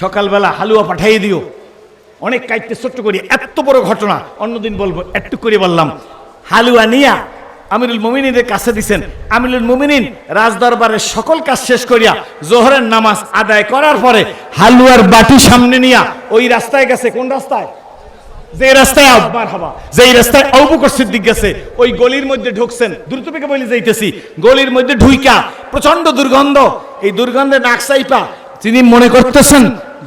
সকালবেলা হালুয়া পাঠাইয়ে দিও। অনেক কাইতে ছোট্ট করি, এত বড় ঘটনা, অন্যদিন বলব, একটু করে বললাম। হালুয়া নিয়া আমিরুল মুমিনের কাছে দিছেন। আমিরুল মুমিনিন রাজদরবারের সকল কাজ শেষ করিয়া জোহরের নামাজ আদায় করার পরে হালুয়ার বাটি সামনে নিয়া ওই রাস্তায় গেছে। কোন রাস্তায়? যে রাস্তায় আব্বার হবা। যেই রাস্তায় আবু বকর সিদ্দিক গেছে, ওই গলির মধ্যে ঢুকছেন। দ্রুত বেগে বলে যাইতেছি। গলির মধ্যে ঢুইকা প্রচণ্ড দুর্গন্ধ। এই দুর্গন্ধে নাক সাইপা তিনি মনে করতেছেন,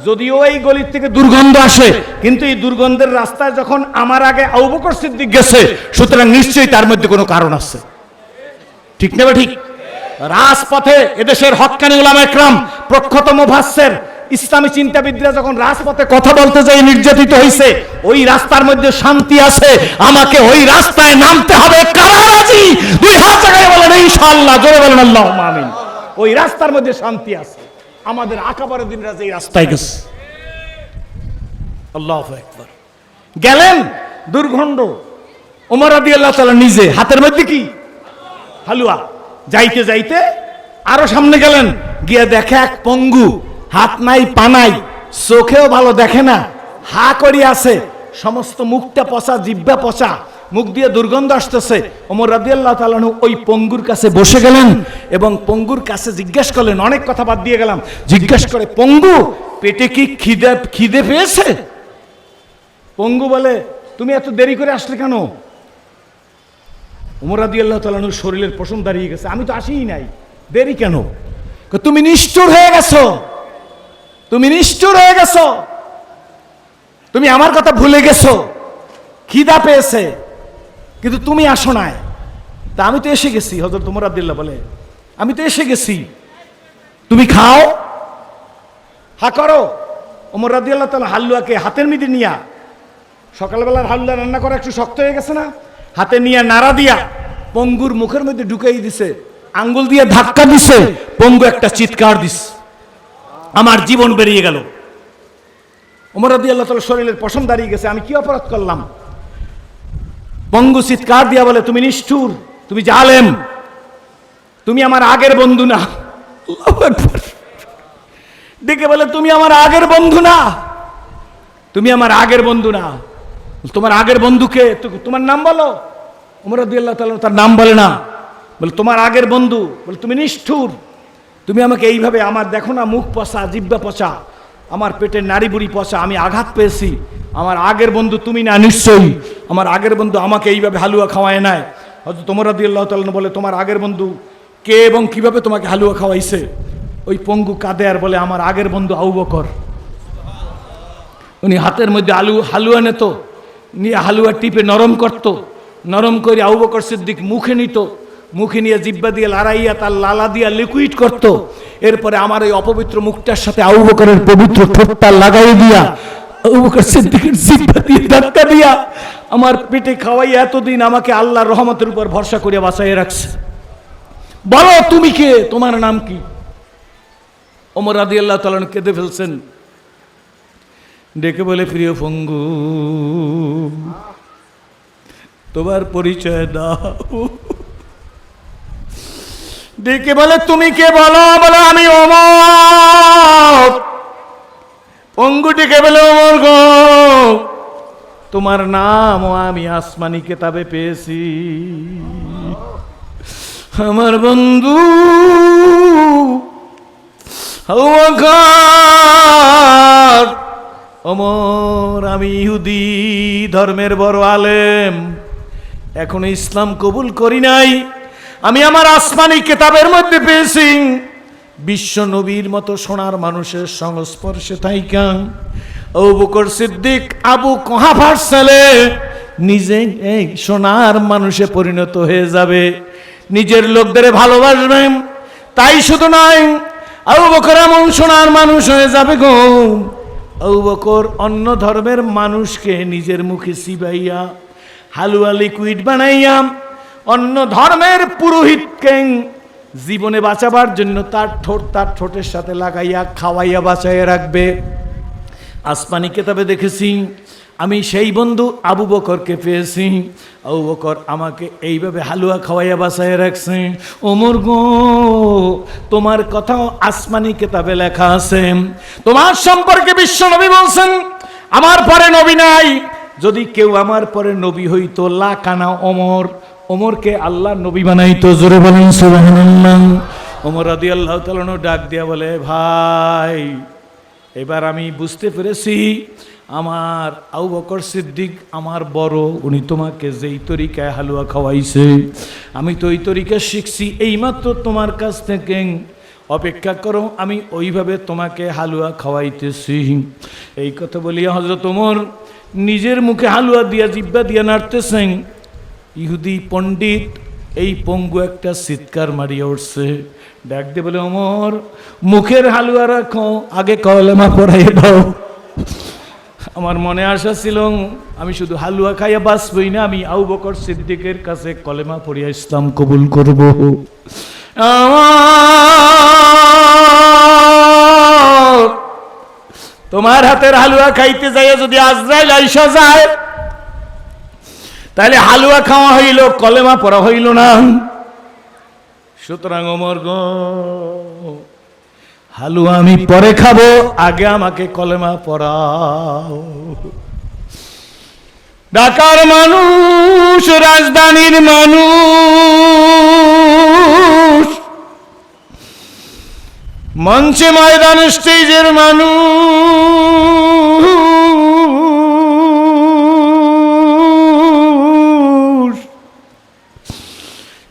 যদিও এই গলির থেকে দুর্গন্ধ আসে, কিন্তু এই দুর্গন্ধের রাস্তায় যখন আমার আগে আবু বকর সিদ্দিক গেছে, সুতরাং নিশ্চয়ই তার মধ্যে কোনো কারণ আছে। ঠিক না ঠিক? রাজপথে এদেশের হকানি উলামা একরাম, প্রখ্যাত মুফাসসির, ইসলামী চিন্তাবিদরা যখন রাজপথে কথা বলতে যাই নির্যাতিত হয়েছে ওই রাস্তার মধ্যে শান্তি আছে, আমাকে ওই রাস্তায় নামতে হবে কারা দুই হাত জায়গায় বলেন, ইনশাআল্লাহ, জোরে বলেন আল্লাহ আমিন। ওই রাস্তার মধ্যে শান্তি আছে। আমাদের আকাবারের দিনরা যে রাস্তায় গেছে। আল্লাহ একবার গেলেন দুর্গন্ধ ওমর রাদি আল্লাহ তাআলা নিজে হাতের মধ্যে কি? হালুয়া। যাইতে যাইতে আরও সামনে গেলেন গিয়ে দেখে এক পঙ্গু হাত নাই পানাই চোখেও ভালো দেখে না হা করি আছে সমস্ত মুখটা পচা জিব্বা পচা মুখ দিয়ে দুর্গন্ধ আসতেছে। ওমর রাদিয়াল্লাহ তাআলাহু ওই পঙ্গুর কাছে বসে গেলেন এবং পঙ্গুর কাছে জিজ্ঞেস করলেন, অনেক কথা বাদ দিয়ে গেলাম। জিজ্ঞেস করে, পঙ্গু, পেটে কি খিদে খিদে পেয়েছে? পঙ্গু বলে, তুমি এত দেরি করে আসলে কেন? উমর রাদি আল্লাহ তালানুর শরীরের পশম দাঁড়িয়ে গেছে। আমি তো আসিই নাই। দেরি কেন? তুমি নিষ্ঠুর হয়ে গেছো। তুমি নিষ্ঠুর হয়ে গেছো। তুমি আমার কথা ভুলে গেছো। খিদা পেয়েছে। কিন্তু তুমি আসো নাই। তা আমি তো এসে গেছি। হজরত উমর আব্দুল্লাহ বলে, আমি তো এসে গেছি। তুমি খাও, হা করো। ওমর রাদি আল্লাহ তালা হাল্লুয়াকে হাতের মিদে নিয়া, সকালবেলার হালুয়া রান্না করা একটু শক্ত হয়ে গেছে না? হাতে নিয়ে নাড়া দিয়া পঙ্গুর মুখের মধ্যে ঢুকাই দিছে, আঙ্গুল দিয়ে ধাক্কা দিছে, পঙ্গু একটা চিৎকার দিস আমার জীবন বেরিয়ে গেল। ওমর রাদি আল্লাহ তালা শরীরের পশম দাঁড়িয়ে গেছে। আমি কি অপরাধ করলাম? পঙ্গু চিৎকার দিয়া বলে, তুমি নিষ্ঠুর, তুমি জালেম, তুমি আমার আগের বন্ধু না। ডেকে বলে, তুমি আমার আগের বন্ধু না, তুমি আমার আগের বন্ধু না। তোমার আগের বন্ধুকে তোমার নাম বলো। উমর আল্লাহ তাআলা তার নাম বলে না। বলে, তোমার আগের বন্ধু। বলে, তুমি নিষ্ঠুর, তুমি আমাকে এইভাবে আমার দেখো না, মুখ পচা, জিব্বা পচা আমার পেটের নাড়ি বুড়ি পচা আমি আঘাত পেয়েছি। আমার আগের বন্ধু তুমি না, নিশ্চয়ই। আমার আগের বন্ধু আমাকে এইভাবে হালুয়া খাওয়ায় নাই। হয়তো তোমরা রাদি আল্লাহ তাল্লাহ বলে, তোমার আগের বন্ধু কে এবং কীভাবে তোমাকে হালুয়া খাওয়াইছে? ওই পঙ্গু কাঁদে আর বলে, আমার আগের বন্ধু আউ বকর। উনি হাতের মধ্যে আলু, হালুয়া নিত, নিয়ে হালুয়া টিপে নরম করত, নরম করে আবু বকর সিদ্দিক মুখে নিত। মুখে নিয়ে জিব্বা দিয়ে লাড়াইয়া, তার লালা দিয়া লিকুইড করত। এরপরে আমার এই অপবিত্র মুখটার সাথে আবু বকরের পবিত্র ঠোঁটটা লাগাই দিয়া দিয়ে আমার পেটে খাওয়াই এতদিন আমাকে আল্লাহর রহমতের উপর ভরসা করে বাঁচাইয়ে রাখছে। বলো, তুমি কে? তোমার নাম কি? ওমর রাদি আল্লাহ তালন কেঁদে ফেলছেন। ডেকে বলে, প্রিয় ফঙ্গু তোমার পরিচয় দাও। ডেকে বলে, তুমি কে বলো? বলো, আমি অমর। পঙ্গু ডেকে বলে, অমর গো, তোমার নাম আমি আসমানি কেতাবে পেয়েছি। আমার বন্ধু অমর, আমি ইহুদি ধর্মের বড় আলেম। এখনও ইসলাম কবুল করি নাই। আমি আমার আসমানি কেতাবের মধ্যে পেয়েছি। বিশ্ব নবীর মতো সোনার মানুষের সংস্পর্শে থাইকা ও বকর সিদ্দিক আবু কহাফার ছেলে নিজে এই সোনার মানুষে পরিণত হয়ে যাবে। নিজের লোকদের ভালোবাসবেন তাই শুধু নয় আবু বকর এমন সোনার মানুষ হয়ে যাবে গো। আবু বকর অন্য ধর্মের মানুষকে নিজের মুখে সিবাইয়া, হালুয়া লিকুইড বানাইয়া অন্য ধর্মের পুরোহিতকে জীবনে বাঁচাবার জন্য তার ঠোঁট তার ঠোঁটের সাথে লাগাইয়া, খাওয়াইয়া, বাঁচাইয়া রাখবে। আসমানি কেতাবে দেখেছি, আমি সেই বন্ধু আবু বকরকে পেয়েছি। আবু বকর আমাকে এইভাবে হালুয়া খাওয়াইয়া বাসায় রাখছে। ওমর গো, তোমার কথাও আসমানি কেতাবে লেখা আছে। তোমার সম্পর্কে বিশ্ব নবী বলছেন, আমার পরে নবী নাই। যদি কেউ আমার পরে নবী হইতো লা কানা অমর ওমরকে আল্লাহ নবী বানাইতো, জোরে বলেন ওমর রাদিয়াল্লাহু তাআলা ডাক দিয়া বলে, ভাই, এবার আমি বুঝতে পেরেছি, আমার আউ বকর সিদ্দিক আমার বড়, উনি তোমাকে যেই তরিকায় হালুয়া খাওয়াইছে। আমি তো ওই তরিকা শিখছি, এইমাত্র তোমার কাছ থেকে। অপেক্ষা করো, আমি ওইভাবে তোমাকে হালুয়া খাওয়াইতেছি। এই কথা বলিয়া হজরত ওমর নিজের মুখে হালুয়া দিয়া জিব্বা দিয়া নাড়তেছেন। ইহুদি পণ্ডিত, এই পঙ্গু একটা চিৎকার মারিয়া উঠছে। ডাক দিয়ে বলে অমর মুখের হালুয়া রাখো, আগে কলেমা পড়াইয়ে দাও। আমার মনে আশা ছিল, আমি শুধু হালুয়া খাইয়া বাঁচবই না, আমি আউ বকর সিদ্দিকের কাছে কলেমা পড়িয়া ইসলাম কবুল করব। তোমার হাতের হালুয়া খাইতে যাইয়া যদি আজরাইল আইসা যায় তাহলে হালুয়া খাওয়া হইল, কলেমা পড়া হইল না। সুতরাং অমর হালুয়া আমি পরে খাব, আগে আমাকে কলেমা পড়াও। ঢাকার মানুষ, রাজধানীর মানুষ, মঞ্চে ময়দান স্টেজের মানুষ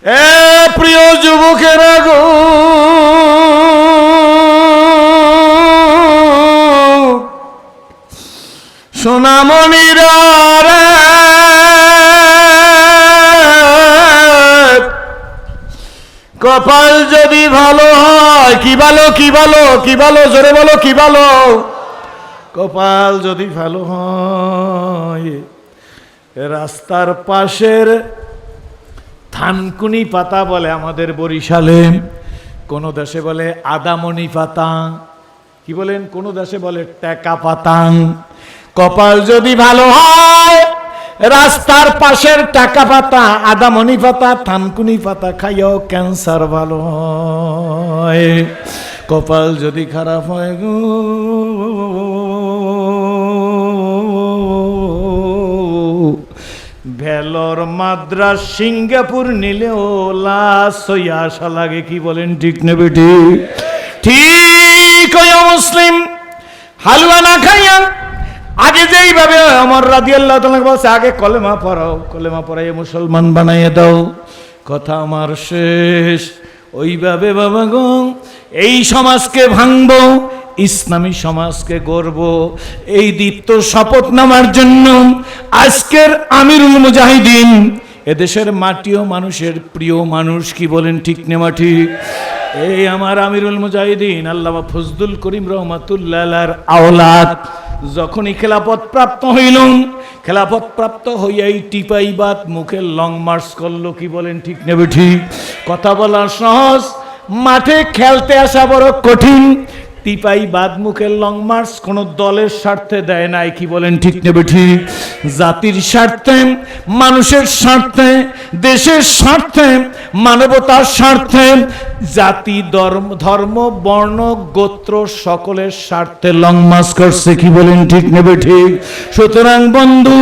এ প্রিয় যুবকেরা গো, সোনামণিরা কপাল যদি ভালো হয়, কি ভালো কি ভালো কি ভালো জোরে বলো, কি ভালো কপাল যদি ভালো হয় রাস্তার পাশের থানকুনি পাতা বলে আমাদের বরিশালে, কোন দেশে বলে আদামনি পাতা, কি বলেন? কোন দেশে বলে টেকা পাতাং। কপাল যদি ভালো হয়, রাস্তার পাশের টাকা পাতা, আদামনি পাতা থানকুনি পাতা খাইও ক্যান্সার ভালো হয়। কপাল যদি খারাপ হয় গো ভেলোর মাদ্রাস সিঙ্গাপুর নিলেও লাশ হইয়া আসা লাগে, কি বলেন ঠিক নেবে ঠিক মুসলিম হালুয়া না খাইয়া, আগে যেইভাবে আমার রাদি আল্লাহ বলছে, আগে কলেমা পড়াও, কলেমা পড়াইয়ে মুসলমান বানাইয়ে দাও। কথা আমার শেষ। ওইভাবে বাবা গো, এই সমাজকে ভাঙব ইসলামী সমাজকে গর্ব এই দীপ্ত শপথ নামার জন্য আজকের আমিরুল মুজাহিদিন, এদেশের মাটিও মানুষের প্রিয় মানুষ, কি বলেন ঠিক নেমা ঠিক এই আমার আমিরুল মুজাহিদিন, আল্লামা ফজদুল করিম রহমাতুল্লাহ আওলাদ যখনই খেলাপথ প্রাপ্ত হইল, খেলাপথ প্রাপ্ত হইয়াই টিপাই টিপাইবাদ মুখে লং মার্চ করল, কি বলেন ঠিক নেবে ঠিক কথা বলা সহজ, মাঠে খেলতে আসা বড় কঠিন টিপাই বাদ মুখের লং মার্চ কোন দলের স্বার্থে দেয় নাই, কি বলেন ঠিক নেবে ঠিক জাতির স্বার্থে, মানুষের স্বার্থে, দেশের স্বার্থে, মানবতার স্বার্থে, জাতি, ধর্ম ধর্ম, বর্ণ, গোত্র সকলের স্বার্থে লং মার্চ করছে, কি বলেন ঠিক নেবে ঠিক সুতরাং বন্ধু,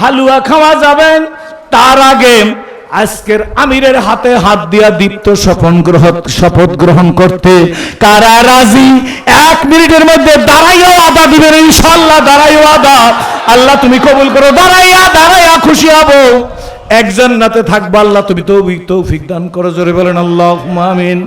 হালুয়া খাওয়া যাবেন তার আগে আজকের আমিরের হাতে হাত দিয়া দীপ্ত শপথ গ্রহ শপথ গ্রহণ করতে। কারা রাজি? এক মিনিটের মধ্যে দাঁড়াইও আদা দিবেন ইনশাল্লাহ দাঁড়াইও আদা আল্লাহ তুমি কবুল করো, দাঁড়াইয়া দাঁড়াইয়া খুশি হব। একজন নাতে থাকবা, আল্লাহ তুমি তো তৌফিক দান করো, জোরে বলেন আল্লাহ আমিন।